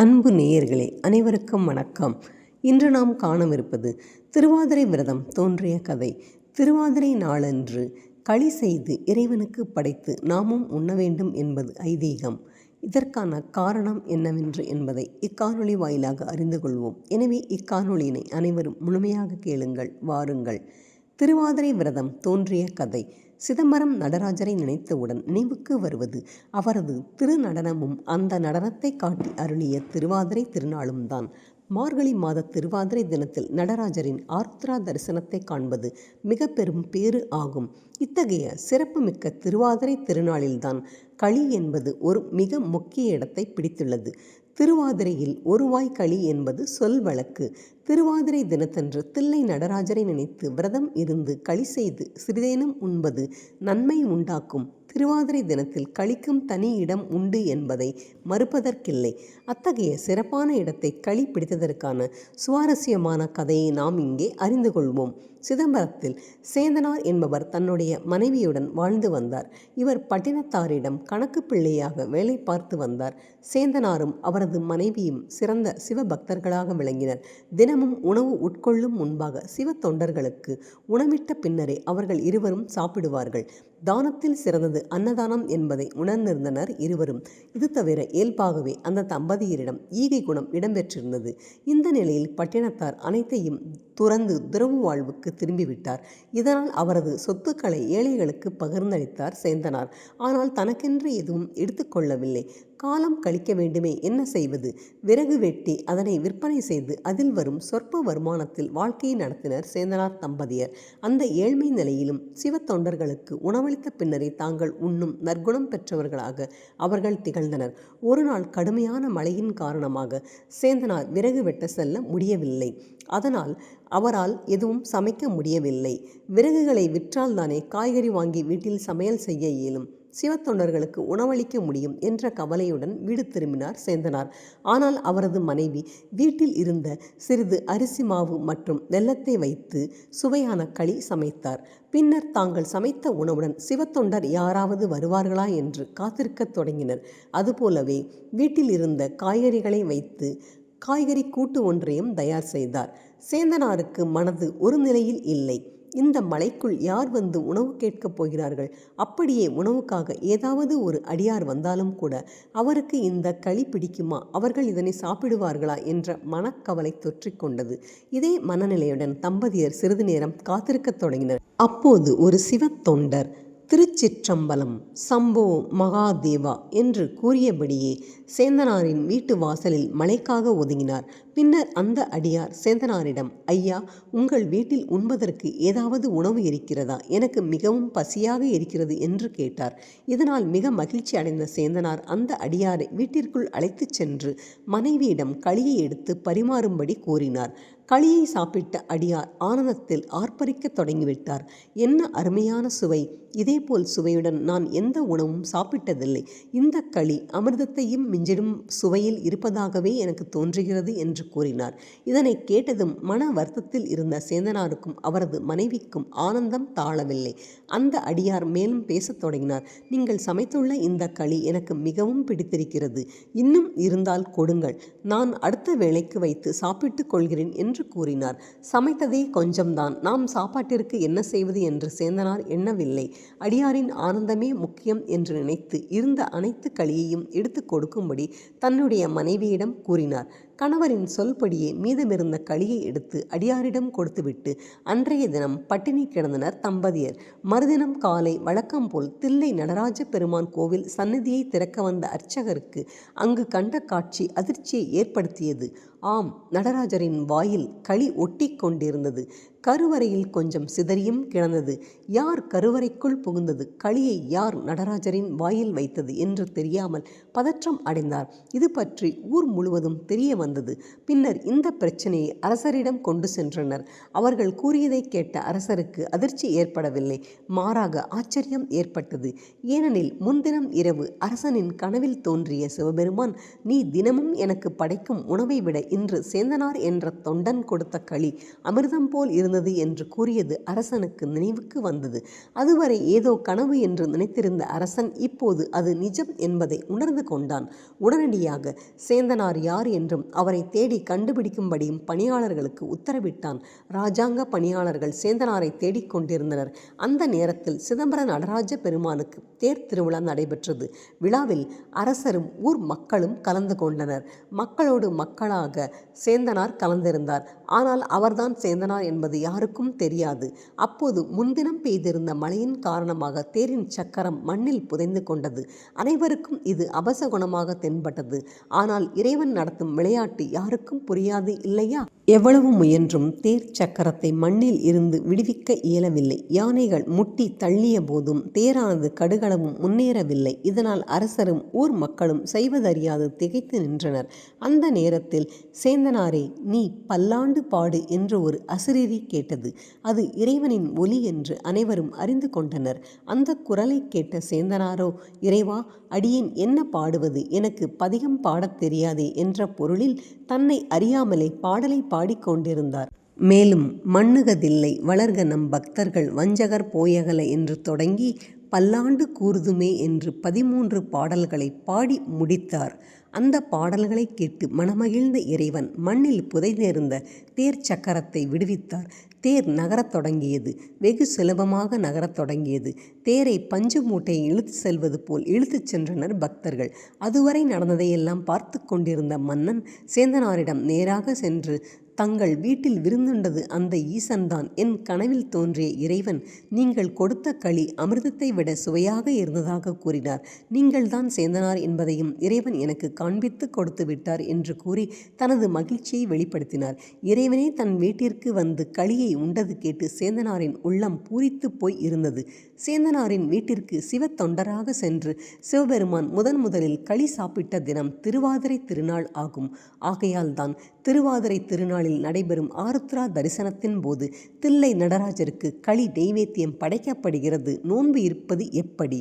அன்பு நேயர்களே அனைவருக்கும் வணக்கம். இன்று நாம் காணவிருப்பது திருவாதிரை விரதம் தோன்றிய கதை. திருவாதிரை நாளன்று களி செய்து இறைவனுக்கு படைத்து நாமும் உண்ண வேண்டும் என்பது ஐதீகம். இதற்கான காரணம் என்னவென்று என்பதை இக்காணொளி வாயிலாக அறிந்து கொள்வோம். எனவே இக்காணொளியினை அனைவரும் முழுமையாக கேளுங்கள் வாருங்கள். திருவாதிரை விரதம் தோன்றிய கதை. சிதம்பரம் நடராஜரை நினைத்தவுடன் நினைவுக்கு வருவது அவரது திருநடனமும் அந்த நடனத்தை காட்டி அருளிய திருவாதிரை திருநாளும் தான். மார்கழி மாத திருவாதிரை தினத்தில் நடராஜரின் ஆர்த்ரா தரிசனத்தை காண்பது மிக பெரும் பேறு ஆகும். இத்தகைய சிறப்புமிக்க திருவாதிரை திருநாளில்தான் களி என்பது ஒரு மிக முக்கிய இடத்தை பிடித்துள்ளது. திருவாதிரையில் ஒருவாய் களி என்பது சொல் வழக்கு. திருவாதிரை தினத்தன்று தில்லை நடராஜரை நினைத்து விரதம் இருந்து களி செய்து சிறிதேனும் உண்பது நன்மை உண்டாக்கும். திருவாதிரை தினத்தில் களிக்கும் தனி இடம் உண்டு என்பதை மறுப்பதற்கில்லை. அத்தகைய சிறப்பான இடத்தை களி பிடித்ததற்கான சுவாரஸ்யமான கதையை நாம் இங்கே அறிந்து கொள்வோம். சிதம்பரத்தில் சேந்தனார் என்பவர் தன்னுடைய மனைவியுடன் வாழ்ந்து வந்தார். இவர் பட்டினத்தாரிடம் கணக்கு பிள்ளையாக வேலை பார்த்து வந்தார். சேந்தனாரும் அவரது மனைவியும் சிறந்த சிவபக்தர்களாக விளங்கினர். தினமும் உணவு உட்கொள்ளும் முன்பாக சிவ தொண்டர்களுக்கு உணவிட்ட பின்னரே அவர்கள் இருவரும் சாப்பிடுவார்கள். தானத்தில் சிறந்தது அன்னதானம் என்பதை உணர்ந்திருந்தனர் இருவரும். இது தவிர இயல்பாகவே அந்த தம்பதியரிடம் ஈகை குணம் இடம்பெற்றிருந்தது. இந்த நிலையில் பட்டினத்தார் அனைத்தையும் துறந்து துறவு வாழ்வுக்கு திரும்பிவிட்டார். இதனால் அவரது சொத்துக்களை ஏழைகளுக்கு பகிர்ந்தளித்தார் சேந்தனார். ஆனால் தனக்கென்று எதுவும் எடுத்துக்கொள்ளவில்லை. காலம் கழிக்க வேண்டுமே. என்ன செய்வது? விறகு வெட்டி அதனை விற்பனை செய்து அதில் வரும் சொற்ப வருமானத்தில் வாழ்க்கையை நடத்தினர் சேந்தனார் தம்பதியர். அந்த ஏழ்மை நிலையிலும் சிவ தொண்டர்களுக்கு உணவளித்த பின்னரே தாங்கள் உண்ணும் நற்குணம் பெற்றவர்களாக அவர்கள் திகழ்ந்தனர். ஒரு நாள் கடுமையான மழையின் காரணமாக சேந்தனார் விறகு வெட்ட செல்ல முடியவில்லை. அதனால் அவரால் எதுவும் சமைக்க முடியவில்லை. விறகுகளை விற்றால்தானே காய்கறி வாங்கி வீட்டில் சமையல் செய்ய இயலும். சிவத்தொண்டர்களுக்கு உணவளிக்க முடியும் என்ற கவலையுடன் வீடு திரும்பினார் சேந்தனார். ஆனால் அவரது மனைவி வீட்டில் இருந்த சிறிது அரிசி மாவு மற்றும் வெள்ளத்தை வைத்து சுவையான களி சமைத்தார். பின்னர் தாங்கள் சமைத்த உணவுடன் சிவத்தொண்டர் யாராவது வருவார்களா என்று காத்திருக்கத் தொடங்கினர். அதுபோலவே வீட்டில் இருந்த காய்கறிகளை வைத்து காய்கறி கூட்டு ஒன்றையும் தயார் செய்தார். சேந்தனாருக்கு மனது ஒரு நிலையில் இல்லை. இந்த மலைக்குள் யார் வந்து உணவு கேட்கப் போகிறார்கள்? அப்படியே உணவுக்காக ஏதாவது ஒரு அடியார் வந்தாலும் கூட அவருக்கு இந்த களி பிடிக்குமா? அவர்கள் இதனை சாப்பிடுவார்களா? என்ற மனக்கவலை தொற்றிக்கொண்டது இதே மனநிலையுடன் தம்பதியர் சிறிது நேரம் காத்திருக்கத் தொடங்கினர். அப்போது ஒரு சிவ தொண்டர் திருச்சிற்றம்பலம் சம்போ மகாதேவா என்று கூறியபடியே சேந்தனாரின் வீட்டு வாசலில் மலைக்காக ஒதுங்கினார். பின்னர் அந்த அடியார் சேந்தனாரிடம் ஐயா உங்கள் வீட்டில் உண்பதற்கு ஏதாவது உணவு இருக்கிறதா? எனக்கு மிகவும் பசியாக இருக்கிறது என்று கேட்டார். இதனால் மிக மகிழ்ச்சி அடைந்த சேந்தனார் அந்த அடியாரை வீட்டிற்குள் அழைத்துச் சென்று மனைவியிடம் களியை எடுத்து பரிமாறும்படி கூறினார். களியை சாப்பிட்ட அடியார் ஆனந்தத்தில் ஆர்ப்பரிக்க தொடங்கிவிட்டார். என்ன அருமையான சுவை! இதேபோல் சுவையுடன் நான் எந்த உணவும் சாப்பிட்டதில்லை. இந்த களி அமிர்தத்தையும் மிஞ்சிடும் சுவையில் இருப்பதாகவே எனக்கு தோன்றுகிறது என்று கூறினார். இதனை கேட்டதும் மன வருத்தத்தில் இருந்த சேந்தனாருக்கும் அவரது மனைவிக்கும் ஆனந்தம் தாழவில்லை. அந்த அடியார் மேலும் பேசத் தொடங்கினார். நீங்கள் சமைத்துள்ள இந்த களி எனக்கு மிகவும் பிடித்திருக்கிறது. இன்னும் இருந்தால் கொடுங்கள். நான் அடுத்த வேளைக்கு வைத்து சாப்பிட்டுக் கொள்கிறேன் என்று கூறினார். சமைத்ததே கொஞ்சம்தான். நாம் சாப்பாட்டிற்கு என்ன செய்வது என்று சேந்தனார் எண்ணவில்லை. அடியாரின் ஆனந்தமே முக்கியம் என்று நினைத்து இருந்த அனைத்து களியையும் எடுத்து கொடுக்கும்படி தன்னுடைய மனைவியிடம் கூறினார். கணவரின் சொல்படியே மீதமிருந்த களியை எடுத்து அடியாரிடம் கொடுத்துவிட்டு அன்றைய தினம் பட்டினி கிடந்தனர் தம்பதியர். மறுதினம் காலை வழக்கம் போல் தில்லை நடராஜ பெருமான் கோவில் சன்னதியை திறக்க வந்த அர்ச்சகருக்கு அங்கு கண்ட காட்சி அதிர்ச்சியை ஏற்படுத்தியது. ஆம் நடராஜரின் வாயில் களி ஒட்டி கொண்டிருந்தது. கருவறையில் கொஞ்சம் சிதறியும் கிடந்தது. யார் கருவறைக்குள் புகுந்தது? களியை யார் நடராஜரின் வாயில் வைத்தது என்று தெரியாமல் பதற்றம் அடைந்தார். இது பற்றி ஊர் முழுவதும் தெரிய வந்தது. பின்னர் இந்த பிரச்சனையை அரசரிடம் கொண்டு சென்றனர். அவர்கள் கூறியதை கேட்ட அரசருக்கு அதிர்ச்சி ஏற்படவில்லை. மாறாக ஆச்சரியம் ஏற்பட்டது. ஏனெனில் முன்தினம் இரவு அரசனின் கனவில் தோன்றிய சிவபெருமான் நீ தினமும் எனக்கு படைக்கும் உணவை விட இன்று சேந்தனார் என்ற தொண்டன் கொடுத்த களி அமிர்தம் போல் இருந்த இருந்தது என்று கூறியது அரசனுக்கு நினைவுக்கு வந்தது. அதுவரை ஏதோ கனவு என்று நினைத்திருந்த அரசன் இப்போது அது நிஜம் என்பதை உணர்ந்து கொண்டான். உடனடியாக சேந்தனார் யார் என்றும் அவரை தேடி கண்டுபிடிக்கும்படியும் பணியாளர்களுக்கு உத்தரவிட்டான். இராஜாங்க பணியாளர்கள் சேந்தனாரை தேடிக் கொண்டிருந்தனர். அந்த நேரத்தில் சிதம்பர நடராஜ பெருமானுக்கு தேர் திருவிழா நடைபெற்றது. விழாவில் அரசரும் ஊர் மக்களும் கலந்து கொண்டனர். மக்களோடு மக்களாக சேந்தனார் கலந்திருந்தார். ஆனால் அவர்தான் சேந்தனார் என்பது யாருக்கும் தெரியாது. அப்போது முன்தினம் பெய்திருந்த மழையின் காரணமாக தேரின் சக்கரம் மண்ணில் புதைந்து கொண்டது. அனைவருக்கும் இது அபசகுணமாக தென்பட்டது. ஆனால் இறைவன் நடத்தும் விளையாட்டு யாருக்கும் புரியாது இல்லையா? எவ்வளவு முயன்றும் தேர் சக்கரத்தை மண்ணில் இருந்து விடுவிக்க இயலவில்லை. யானைகள் முட்டி தள்ளிய போதும் தேரானது கடுகளவும் முன்னேறவில்லை. இதனால் அரசரும் ஊர் மக்களும் செய்வதறியாது திகைத்து நின்றனர். அந்த நேரத்தில் சேந்தனாரே நீ பல்லாண்டு பாடு என்று ஒரு அசிரீரி கேட்டது. அது இறைவனின் ஒலி என்று அனைவரும் அறிந்து கொண்டனர். அந்த குரலை கேட்ட சேந்தனாரோ இறைவா அடியேன் என்ன பாடுவது? எனக்கு பதிகம் பாடத் தெரியாதே என்ற பொருளில் தன்னை அறியாமலே பாடலை பாடிக்கொண்டிருந்தார் மேலும் மண்ணுகதில்லை வளர்க நம் பக்தர்கள் வஞ்சகர் போயகல என்று தொடங்கி பல்லாண்டு கூறுதுமே என்று பதிமூன்று பாடல்களை பாடி முடித்தார். அந்த பாடல்களை கேட்டு மனமகிழ்ந்த இறைவன் மண்ணில் புதைந்திருந்த தேர் சக்கரத்தை விடுவித்தார். தேர் நகரத் தொடங்கியது. வெகு சுலபமாக நகரத் தொடங்கியது. தேரை பஞ்சு மூட்டையை இழுத்து செல்வது போல் இழுத்துச் சென்றனர் பக்தர்கள். அதுவரை நடந்ததையெல்லாம் பார்த்து கொண்டிருந்த மன்னன் சேந்தனாரிடம் நேராக சென்று தங்கள் வீட்டில் விருந்துண்டது அந்த ஈசன்தான். என் கனவில் தோன்றிய இறைவன் நீங்கள் கொடுத்த களி அமிர்தத்தை விட சுவையாக இருந்ததாக கூறினார். நீங்கள்தான் சேந்தனார் என்பதையும் இறைவன் எனக்கு காண்பித்து கொடுத்து விட்டார் என்று கூறி தனது மகிழ்ச்சியை வெளிப்படுத்தினார். இறைவனே தன் வீட்டிற்கு வந்து களியை உண்டது கேட்டு சேந்தனாரின் உள்ளம் பூரித்து போய் இருந்தது. சேந்தனாரின் வீட்டிற்கு சிவ தொண்டராக சென்று சிவபெருமான் முதன் முதலில் களி சாப்பிட்ட தினம் திருவாதிரை திருநாள் ஆகும். ஆகையால் தான் திருவாதிரை திருநாளில் நடைபெறும் ஆருத்ரா தரிசனத்தின் போது தில்லை நடராஜருக்கு களி நெய்வேத்தியம் படைக்கப்படுகிறது. நோன்பு இருப்பது எப்படி?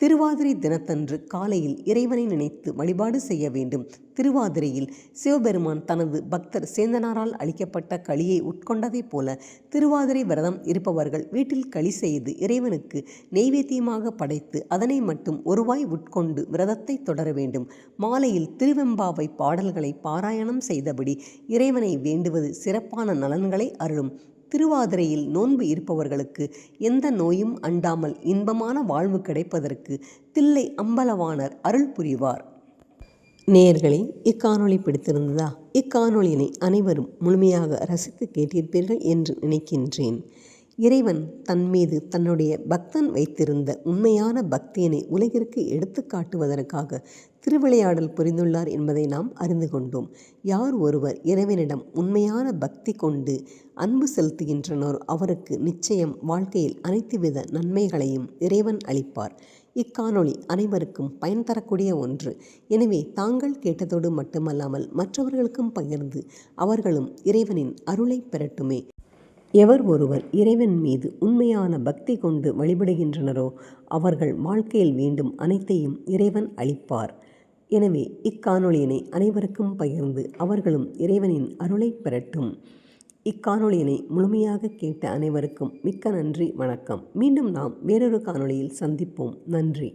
திருவாதிரை தினத்தன்று காலையில் இறைவனை நினைத்து வழிபாடு செய்ய வேண்டும். திருவாதிரையில் சிவபெருமான் தனது பக்தர் சேந்தனாரால் அளிக்கப்பட்ட களியை உட்கொண்டதைப் போல திருவாதிரை விரதம் இருப்பவர்கள் வீட்டில் களி செய்து இறைவனுக்கு நெய்வேத்தியமாக படைத்து அதனை மட்டும் ஒருவாய் உட்கொண்டு விரதத்தை தொடர வேண்டும். மாலையில் திருவெம்பாவை பாடல்களை பாராயணம் செய்தபடி இறைவனை வேண்டுவது சிறப்பான நலன்களை அருளும். திருவாதிரையில் நோன்பு இருப்பவர்களுக்கு எந்த நோயும் அண்டாமல் இன்பமான வாழ்வு கிடைப்பதற்கு தில்லை அம்பலவாணர் அருள் புரிவார். நேயர்களே இக்காணொளி பிடித்திருந்ததா? இக்காணொளியினை அனைவரும் முழுமையாக ரசித்து கேட்டிருப்பீர்கள் என்று நினைக்கின்றேன். இறைவன் தன் மீது தன்னுடைய பக்தன் வைத்திருந்த உண்மையான பக்தியினை உலகிற்கு எடுத்து காட்டுவதற்காக திருவிளையாடல் புரிந்துள்ளார் என்பதை நாம் அறிந்து கொண்டோம். யார் ஒருவர் இறைவனிடம் உண்மையான பக்தி கொண்டு அன்பு செலுத்துகின்றனோ அவருக்கு நிச்சயம் வாழ்க்கையில் அனைத்துவித நன்மைகளையும் இறைவன் அளிப்பார். இக்காணொளி அனைவருக்கும் பயன் தரக்கூடிய ஒன்று. எனவே தாங்கள் கேட்டதோடு மட்டுமல்லாமல் மற்றவர்களுக்கும் பகிர்ந்து அவர்களும் இறைவனின் அருளை பெறட்டுமே. எவர் ஒருவர் இறைவன் மீது உண்மையான பக்தி கொண்டு வழிபடுகின்றனரோ அவர்கள் வாழ்க்கையில் வேண்டும் அனைத்தையும் இறைவன் அளிப்பார். எனவே இக்காணொளியினை அனைவருக்கும் பகிர்ந்து அவர்களும் இறைவனின் அருளை பெறட்டும். இக்காணொளியினை முழுமையாக கேட்ட அனைவருக்கும் மிக்க நன்றி வணக்கம். மீண்டும் நாம் வேறொரு காணொளியில் சந்திப்போம். நன்றி.